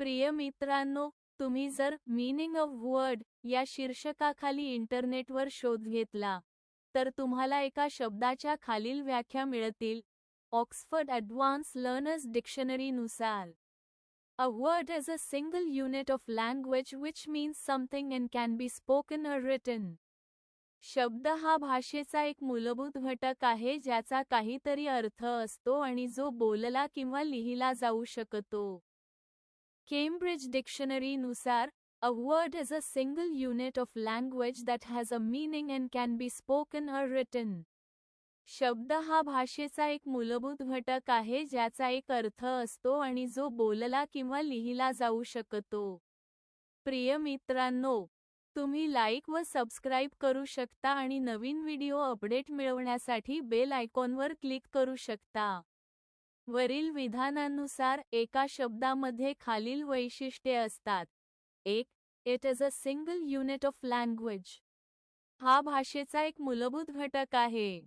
प्रिय मित्रांनो तुम्ही जर मीनिंग ऑफ वर्ड या शीर्षकाखाली इंटरनेटवर शोध घेतला तर तुम्हाला एका शब्दाच्या खालील व्याख्या मिळतील. Oxford advance learners डिक्शनरीनुसार a word is a single unit of language which means something and can be spoken or written. शब्द हा भाषेचा एक मूलभूत घटक आहे ज्याचा काहीतरी अर्थ असतो आणि जो बोलला किंवा लिहिला जाऊ शकतो. केम्ब्रिज डिक्शनरीनुसार A word is a single unit of language that has a meaning and can be spoken or written. शब्द हा भाषेचा एक मूलभूत घटक आहे ज्याचा एक अर्थ असतो आणि जो बोलला किंवा लिहिला जाऊ शकतो प्रिय मित्रांनो तुम्ही लाईक व सबस्क्राईब करू शकता आणि नवीन व्हिडिओ अपडेट मिळवण्यासाठी बेल आयकॉनवर क्लिक करू शकता वरील विधानानुसार एका शब्दामध्ये खालील वैशिष्ट्ये असतात. एक it is a single unit of language हा भाषेचा एक मूलभूत घटक आहे.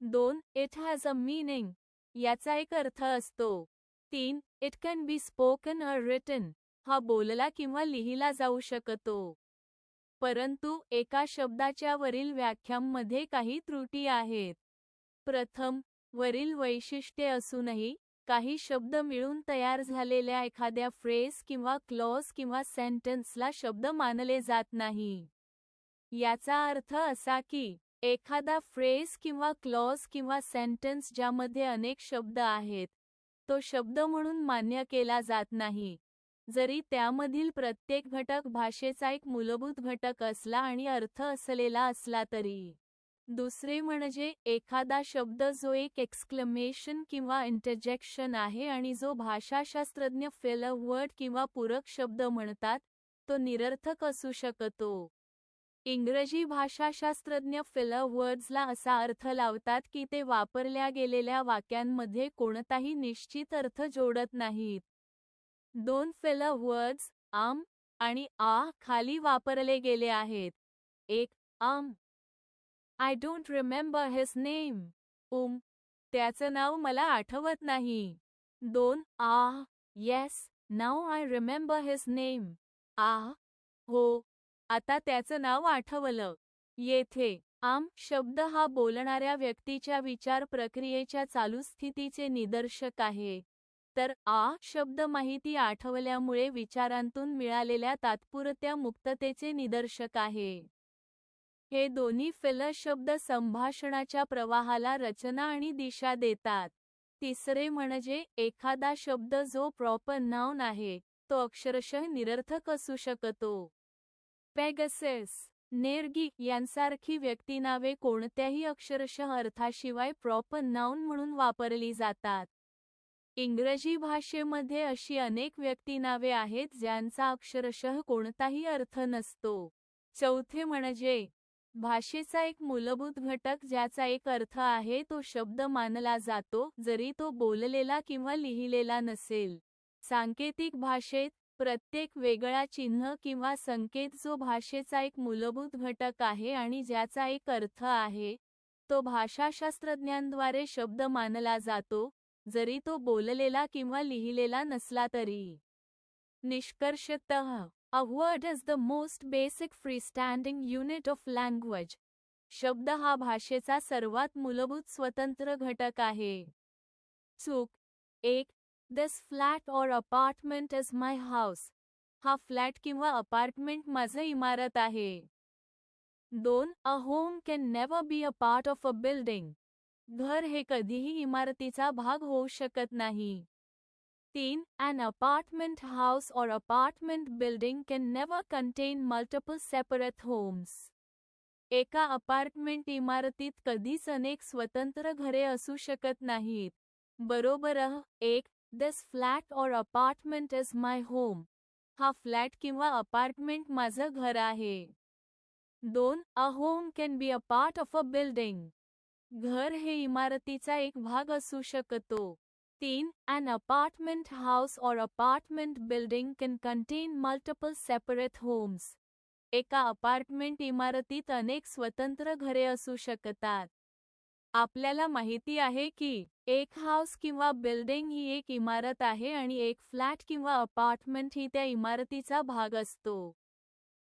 दोन इट हॅज अ मीनिंग याचा एक अर्थ असतो. तीन it can be spoken or written हा बोलला किंवा लिहिला जाऊ शकतो. परंतु एका शब्दाच्या वरील व्याख्यांमध्ये काही त्रुटी आहेत. प्रथम वरील वैशिष्ट्ये असूनही काही शब्द मिळून तयार झालेल्या एखाद्या फ्रेस किंवा क्लॉज किंवा सेंटेन्सला शब्द मानले जात नाही. याचा अर्थ असा की एखादा फ्रेस किंवा क्लॉज किंवा सेंटेन्स ज्यामध्ये अनेक शब्द आहेत तो शब्द म्हणून मान्य केला जात नाही. जरी त्यामधील प्रत्येक घटक भाषेचा एक मूलभूत घटक असला आणि अर्थ असलेला असला तरी. दुसरे म्हणजे एखादा शब्द जो एक एक्सक्लमेशन किंवा इंटरजेक्शन आहे आणि जो भाषाशास्त्रज्ञ फेल वर्ड किंवा पूरक शब्द म्हणतात तो निरर्थक असू शकतो. इंग्रजी भाषाशास्त्रज्ञ फिल वर्ड्सला असा अर्थ लावतात की ते वापरल्या गेलेल्या वाक्यांमध्ये कोणताही निश्चित अर्थ जोडत नाहीत. दोन फिल वर्ड्स आम आणि आ खाली वापरले गेले आहेत. एक आम I don't remember his name um त्याचं नाव मला आठवत नाही. दोन आ येस नाव I remember his name ah हो आता त्याचं नाव आठवलं. येथे आम शब्द हा बोलणाऱ्या व्यक्तीच्या विचार प्रक्रियेच्या चालू स्थितीचे निदर्शक आहे. तर आ शब्द माहिती आठवल्यामुळे विचारांतून मिळालेल्या तात्पुरत्या मुक्ततेचे निदर्शक आहे. हे दोन्ही फिल शब्द संभाषणाच्या प्रवाहाला रचना आणि दिशा देतात. तिसरे म्हणजे एखादा शब्द जो प्रॉपर नाऊन आहे तो अक्षरशः निरर्थक असू शकतो. पॅगसेस नेरगी यांसारखी व्यक्तिनावे कोणत्याही अक्षरशः अर्थाशिवाय प्रॉपर नाउन म्हणून वापरली जातात. इंग्रजी भाषेमध्ये अशी अनेक व्यक्तीनावे आहेत ज्यांचा अक्षरशः कोणताही अर्थ नसतो. चौथे म्हणजे भाषेचा एक मूलभूत घटक ज्याचा एक अर्थ आहे तो शब्द मानला जातो जरी तो बोललेला किंवा लिहिलेला नसेल. सांकेतिक भाषेत प्रत्येक वेगळा चिन्ह किंवा संकेत जो भाषेचा एक मूलभूत घटक आहे आणि ज्याचा एक अर्थ आहे तो भाषाशास्त्रज्ञांद्वारे शब्द मानला जातो जरी तो बोललेला किंवा लिहिलेला नसला तरी. निष्कर्षतः a word is the most basic freestanding unit of language शब्द हा भाषेचा सर्वात मूलभूत स्वतंत्र घटक आहे. चूक. एक. This flat or apartment is my house हा फ्लॅट किंवा अपार्टमेंट माझं इमारत आहे. दोन. A home can never be a part of a building घर हे कधीही इमारतीचा भाग होऊ शकत नाही. तीन an apartment house or apartment building can never contain multiple separate homes एका अपार्टमेंट इमारतीत कधीच अनेक स्वतंत्र घरे असू शकत नाहीत. बरोबर एक this flat or apartment is my home हा फ्लॅट किंवा अपार्टमेंट माझं घर आहे. दोन a home can be a part of a building घर हे इमारतीचा एक भाग असू शकतो. तीन An apartment house or apartment building can contain multiple separate homes एका अपार्टमेंट इमारतीत अनेक स्वतंत्र घरे असू शकतात. आपल्याला माहिती आहे की एक हाऊस किंवा बिल्डिंग ही एक इमारत आहे आणि एक फ्लॅट किंवा अपार्टमेंट ही त्या इमारतीचा भाग असतो.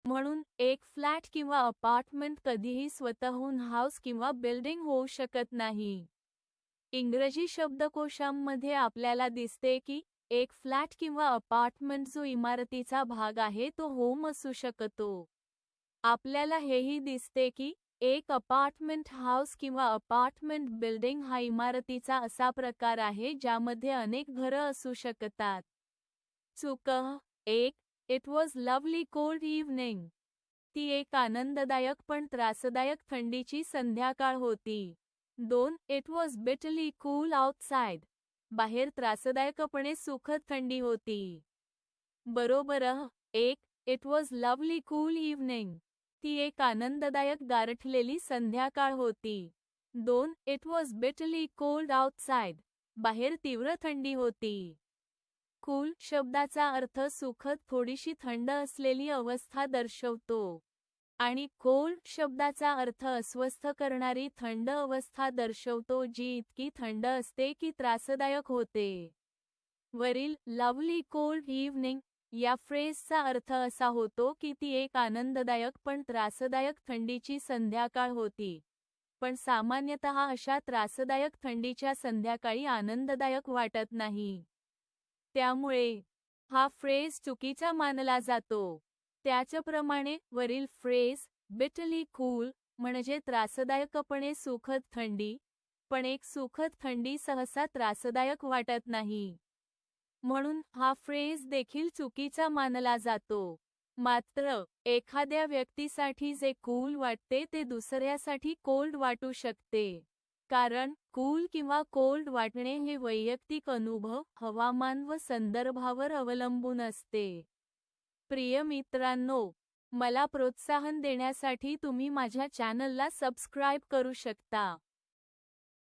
म्हणून एक फ्लॅट किंवा अपार्टमेंट कधीही स्वतःहून हाऊस किंवा बिल्डिंग होऊ शकत नाही. इंग्रजी शब्दकोशांमध्ये आपल्याला दिसते की एक फ्लॅट किंवा अपार्टमेंट जो इमारतीचा भाग आहे तो होम असू शकतो. आपल्याला हेही दिसते की एक अपार्टमेंट हाऊस किंवा अपार्टमेंट बिल्डिंग हा इमारतीचा असा प्रकार आहे ज्यामध्ये अनेक घरं असू शकतात. चुक. एक it was lovely cold evening ती एक आनंददायक पण त्रासदायक थंडीची संध्याकाळ होती. दोन it was bitterly cool outside बाहेर त्रासदायकपणे सुखद थंडी होती. बरोबर एक it was lovely cool evening ती एक आनंददायक गारठलेली संध्याकाळ होती. दोन it was bitterly cold outside बाहेर तीव्र थंडी होती. कूल शब्दाचा अर्थ सुखद थोडीशी थंड असलेली अवस्था दर्शवतो. आणि कोल्ड शब्दाचा अर्थ अस्वस्थ करणारी थंड अवस्था दर्शवतो जी इतकी थंड असते की त्रासदायक होते. वरील लवली कोल्ड इव्हनिंग या फ्रेजचा अर्थ असा होतो की ती एक आनंददायक पण त्रासदायक थंडीची संध्याकाळ होती. पण सामान्यतः अशा त्रासदायक थंडीच्या संध्याकाळी आनंददायक वाटत नाही. त्यामुळे हा फ्रेज चुकीचा मानला जातो. त्याचप्रमाणे वरील फ्रेज बिटली कूल म्हणजे त्रासदायकपणे सुखद थंडी पण एक सुखद थंडी सहसा त्रासदायक वाटत नाही. म्हणून हा फ्रेज देखील चुकीचा मानला जातो. मात्र एखाद्या व्यक्तीसाठी जे कूल वाटते ते दुसऱ्यासाठी कोल्ड वाटू शकते. कारण कूल किंवा कोल्ड वाटणे हे वैयक्तिक अनुभव हवामान व संदर्भावर अवलंबून असते. प्रिय मित्रांनो मला प्रोत्साहन देण्यासाठी तुम्ही माझ्या चॅनलला सबस्क्राईब करू शकता.